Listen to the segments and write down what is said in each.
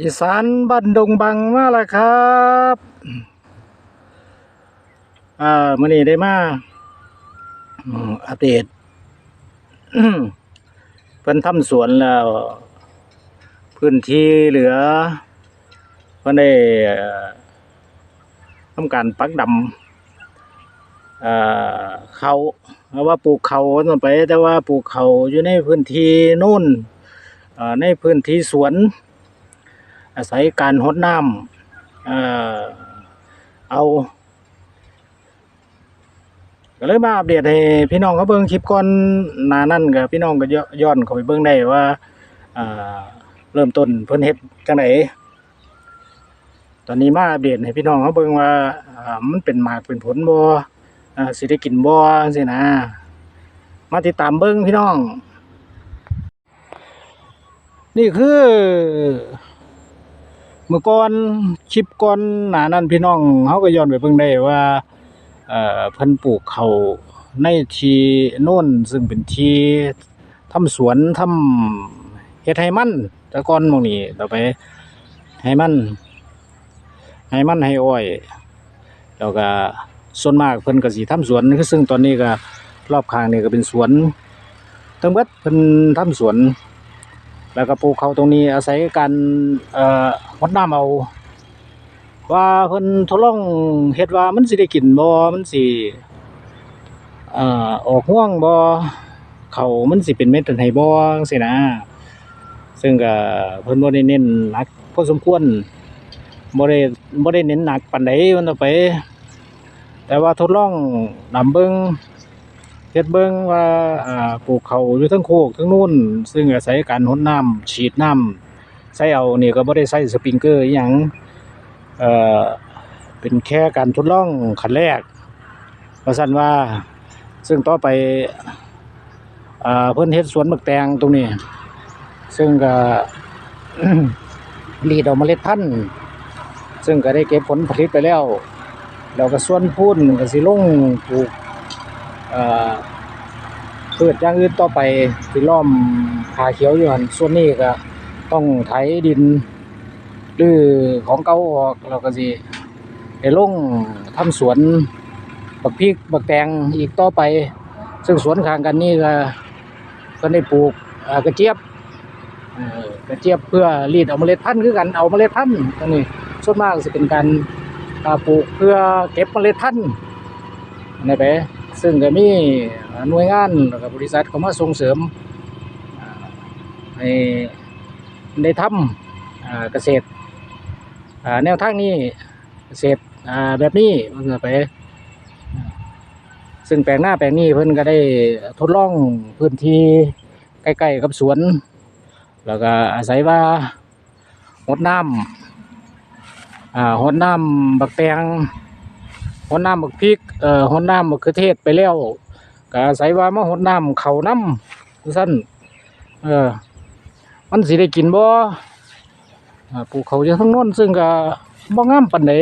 อีสานบ้านดงบังมาแล้วครับอ่ามื่อนี้ได้มาอืมอัปเดตดเพิ่นทำสวนแล้ว พื้นที่เหลือเพิ่นได้ทำการปักดำเอ่อเขาเอว่าปลูกเขาต่อไป แต่ว่าปลูกเขาอยู่ในพื้นที่นู่นในพื้นที่สวน อาศัยการหดน้ำเอ่อเอาก็เลยมาอัปเดตให้พี่น้องเขาเบิ่งคลิปก่อนหนานั้นก็พี่น้องก็ย้อนย้อนเข้าไปเบิ่งได้ว่าเริ่มต้นเพิ่นเฮ็ดจังไดตอนนี้มาอัปเดตให้พี่น้องเขาเบิ่งว่ามันเป็นหมากเป็นผลบ่อ่าสิได้กินบ่จังซี่นะ มาติดตามเบิ่งพี่น้อง นี่คือ เมื่อก่อนคลิปก่อนหนานั้นพี่น้องเขาก็ย้อนไปเบิ่งได้ว่าเอ่อเพิ่นปลูกเขาในทีโน่นซึ่งเป็นที่ทำสวนทำเฮ็ดให้มันต่ก่อนมองนี้ต่อไปให้มันให้มันให้อ้อยแล้วก็ส่วนมากเพิ่นก็สิทำสวนคือซึ่งตอนนี้ก็รอบข้างนี่ก็เป็นสวนทั้งเบิดเพิ่นทำสวน แล้วก็ปลูกเขาตรงนี้อาศัยการเอ่อรดน้ำเอา ว่าเพิ่นทดลองเฮ็ดว่ามันสิได้กินบ่มันสิเอ่อออกห่วงบ่เขามันสิเป็นเม็ดเป็นไห้บ่จังซี่นะ ซึ่งก็เพิ่นบ่ได้เน้นหนักพอสมควรบ่ได้บ่ได้เน้นหนักปานใดมันต่อไป แต่ว่าทดลองนำเบิ่ง ฮ็ดเบิ่งว่าอ่าปลูกเขาอยู่ทั้งโคกทั้งนู่น ซึ่งอาศัยการรดน้ำฉีดน้ำใส่เอานี่ก็บ่ได้ใส่สปริงเกอร์อีหยังเอ่อเป็นแค่การทดลองขั้นแรกว่าซั่นว่าซึ่งต่อไปอ่าเพิ่นเฮ็ดสวนบักแตงตรงนี้ ซึ่งก็รีดเอาเมล็ดพันธุ์ซึ่งก็ได้เก็บผลผลิตไปแล้ว แล้วก็ส่วนพูนก็สิลงปลูกอ่อ พืชอย่างอื่นต่อไปที่ล้อมผาเขียวอยู่หันส่วนนี้ก็ต้องไถดินหรือของเก่าออกเราก็สิได้ลงทำสวนบักพริกบักแตงอีกต่อไป ซึ่งสวนข้างกันนี่ก็ก็ได้ปลูกกระเจี๊ยบกระเจี๊ยบเพื่อรีดเอาเมล็ดพันธุ์คือกันเอาเมล็ดพันธุ์ตรงนี้ส่วนมากสิเป็นการปลูกเพื่อเก็บเมล็ดพันธุ์ในไป ซึ่งก็มีหน่วยงานก็บบริษัทเข้ามาส่งเสริมอ่าให้ได้ทำเกษตรแนวทางนี้เกษตรแบบนี้มันก็ไป ซึ่งแปลงหน้าแปลงนี้เพิ่นก็ได้ทดลองพื้นที่ใกล้ๆกับสวน แล้วก็อาศัยว่าหดน้ำอ่าหดน้ำบักแตง หดน้ำบักพริกเอ่อหดน้ำบักเขือเทศไปแล้วก็อาศัยว่ามาหดน้ำเขาน้ำสั้นเออมันสิได้กินบ่ปลูกเขาอยู่ทั้งน้นซึ่งก็บ่งามปานใด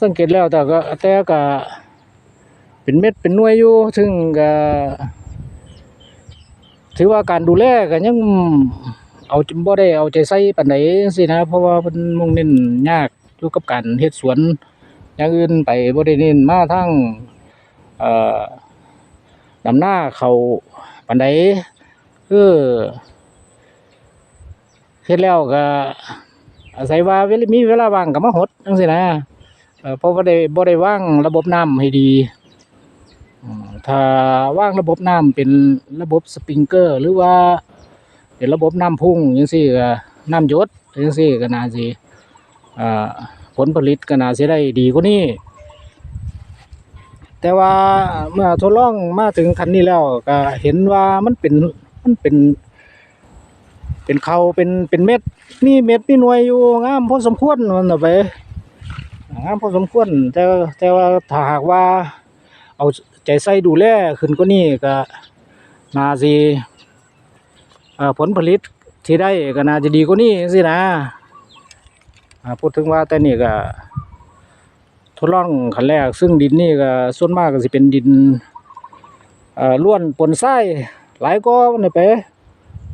สังเกตแล้วแต่ก็แต่ก็เป็นเม็ดเป็นหน่วยอยู่ ซึ่งก็ถือว่าการดูแลก็ยังเอาบ่ได้เอาใจใส่ปานใดจังซี่นะ เพราะว่าเพิ่นมุ่งเน้นยากอยู่กับการเฮ็ดสวน อย่างอื่นไปบ่ได้เน้นมาทางเอ่อดำหน้าเขาปานใดคือเฮ็ดแล้วก็อาศัยว่าเวลามีเวลาว่างก็มาหดจังซี่นะเพราะว่าได้บ่ได้วางระบบน้ำให้ดีถ้าว่างระบบน้ำเป็นระบบสปริงเกอร์ หรือว่า เป็นระบบน้ำพุ่งจังซี่ก็น้ำหยดจังซี่ก็น่าสิอ่า ผลผลิตก็น่าสิได้ดีกว่านี้แต่ว่าเมื่อทดลองมาถึงขั้นนี้แล้วก็เห็นว่ามันเป็นมันเป็น เป็นเขาเป็นเป็นเม็ดมีเม็ดมีหน่วยอยู่งามพอสมควรมันเอาไปงามพอสมควรแต่แต่ว่าถ้าหากว่า เอาใจใส่ดูแลขึ้นกว่านี้ก็น่าสิเอ่อผลผลิตที่ได้ก็น่าจะดีกว่านี้สินะ พูดถึงว่าแต่นี่ก็ทดลองขั้นแรก ซึ่งดินนี่ก็ส่วนมากก็สิเป็นดินล้วนปนทรายหลายก็นไป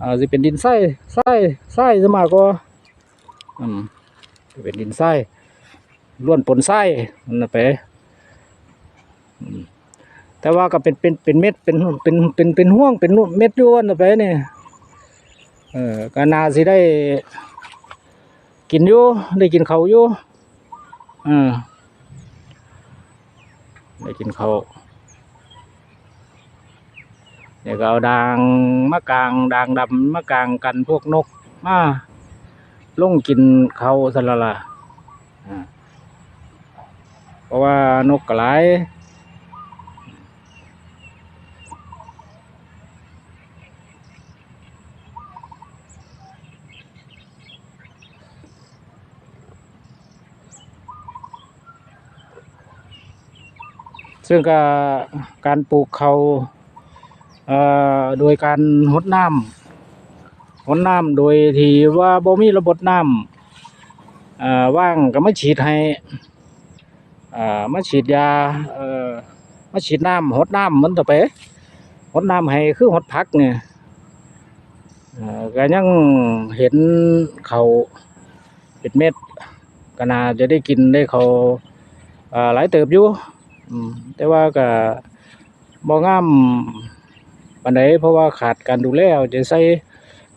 อ่าสิเป็นดินทรายทรายทรายซะมากกว่าอืมเป็นดินทรายล้วนปนทรายมันะไปแต่ว่าก็เป็นเป็นเป็นเม็ดเป็นเป็นเป็นเป็นห่วงเป็นเม็ดอยู่อันนะไปนี่เออก็นาสิได้ กินอยู่ได้กินเขาอยู่อ่าได้กินเขาเดี๋ยวก็เอาดางมะกางดางดำมะกางกันพวกนกมาลงกินเขาสละละเพราะว่านกกระไร ซึ่งก็การปลูกเขาเโดยการหดน้ำหดน้ำโดยที่ว่าบ่มีระบบน้ำว่างก็มาฉีดให้อ่ามาฉีดยาเอ่อมาฉีดน้ำหดน้ำมันต่อไปหดน้ำให้คือหดพักเนี่ยก็ยังเห็นเขาเป็นเม็ดก็น่าจะได้กินได้เขาหลายเติบอยู่ แต่ว่าก็บ่งามปานใดเพราะว่าขาดการดูแลเอาใส่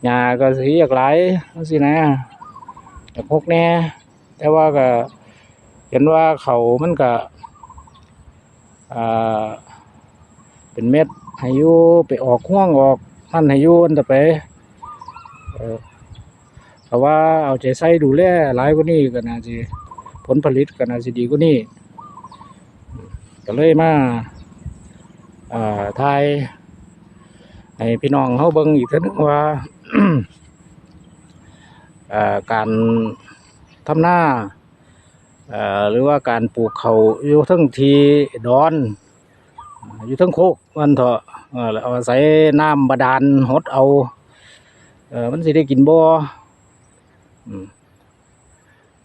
หญ้าก็สิอยากหลายจังซี่นะอยากพกแน่แต่ว่าก็เห็นว่าเขามันก็อ่าเป็นเม็ดให้ยูไปออกห่วงออกมันให้ยู่อันต่ไปเออเพราะว่าเอาใจใส่ดูแลหลายกว่านี้ก็น่าสิผลผลิตก็น่าสิดีกว่านี้ ก็เลยมาอ่าทายให้พี่น้องเขาเบิ่งอีกทีนึงว่าการทำหน้าหรือว่าการปลูกเขาอยู่ทั้งทีดอน อยู่ทั้งโคกมันเถอะเอาใส่น้ำบาดาลหดเอาเอมันสิได้กินบ่อ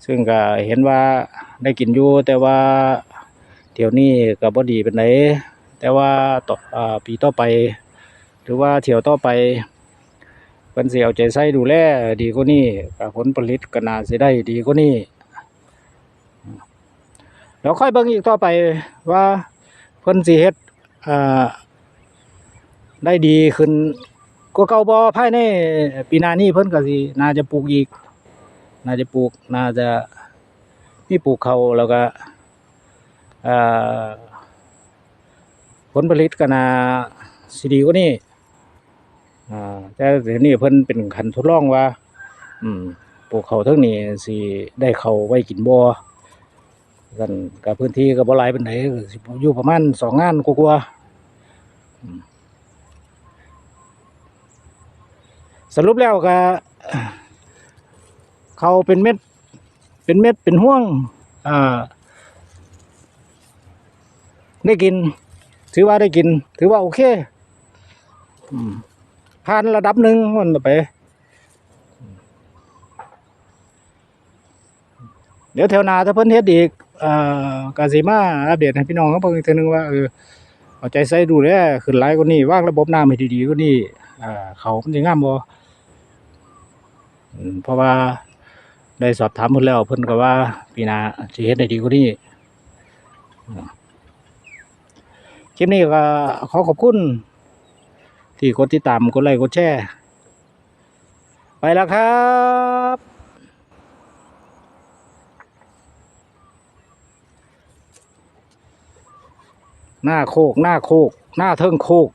ซึ่งก็เห็นว่าได้กินอยู่แต่ว่า เที่ยวนี้ก็บ่ดีเป็นไหนแต่ว่าต่ออปีต่อไป หรือว่าเที่ยวต่อไปเพิ่นสิเอาใจใส่ดูแลดีกว่านี้ก็ผลผลิตก็น่าสิได้ดีกว่านี้แล้วค่อยเบิ่งอีกต่อไปว่าเพิ่นสิเฮ็ดได้ดีขึ้นกว่าเก่าบ่ภายในปีนานี้เพิ่นก็สิน่าจะปลูกอีก น่าจะปลูกน่าจะมีปลูกเขาแล้วก็ ผลผลิตก็นาสิดีกว่านี้อ่แต่เดี๋ยวนี้เพิ่นเป็นขันทดลองว่า อืมปลูกเขาทั้งนี้สิได้เขาไว้กินบ่กันกับพื้นที่ก็บ่หลายปานใดก็สิอยู่ประมาณสองงานกว่าๆสรุปแล้วก็เขาเป็นเม็ด เป็นเม็ดเป็นห่วง อ่า ได้กิน ถือว่าได้กิน ถือว่าโอเคผ่านระดับหนึ่งมันไป เดี๋ยวแถวนาถ้าเพิ่นเฮ็ดอีกอ่อกาสิมาอัปเดตให้พี่น้องเขาเพิ่งอีกเทีนึงว่าเออเอาใจใส่ดูแลขึ้นหลายกว่านี้ว่างระบบน้ำให้ดีๆกว่านี้อ่าเขามันสิงามบ่อืมเพราะว่าได้สอบถามเพิ่นแล้วเพิ่นก็ว่าปีนาสิเฮ็ดได้ดีกว่านี้ คลิปนี้ก็ขอขอบคุณ ที่กดติดตามกดไลค์กดแชร์ไปแล้วครับหน้าโคก หน้าโคก หน้าเทิงโคก